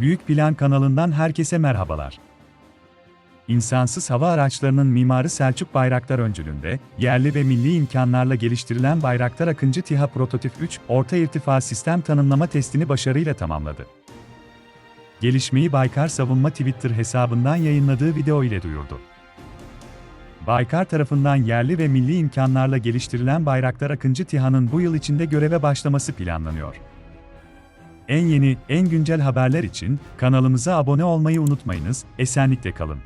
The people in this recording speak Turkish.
Büyük Plan kanalından herkese merhabalar. İnsansız hava araçlarının mimarı Selçuk Bayraktar öncülüğünde, yerli ve milli imkanlarla geliştirilen Bayraktar Akıncı TİHA Prototip 3, orta irtifa sistem tanımlama testini başarıyla tamamladı. Gelişmeyi Baykar Savunma Twitter hesabından yayınladığı video ile duyurdu. Baykar tarafından yerli ve milli imkanlarla geliştirilen Bayraktar Akıncı TİHA'nın bu yıl içinde göreve başlaması planlanıyor. En yeni, en güncel haberler için kanalımıza abone olmayı unutmayınız, esenlikle kalın.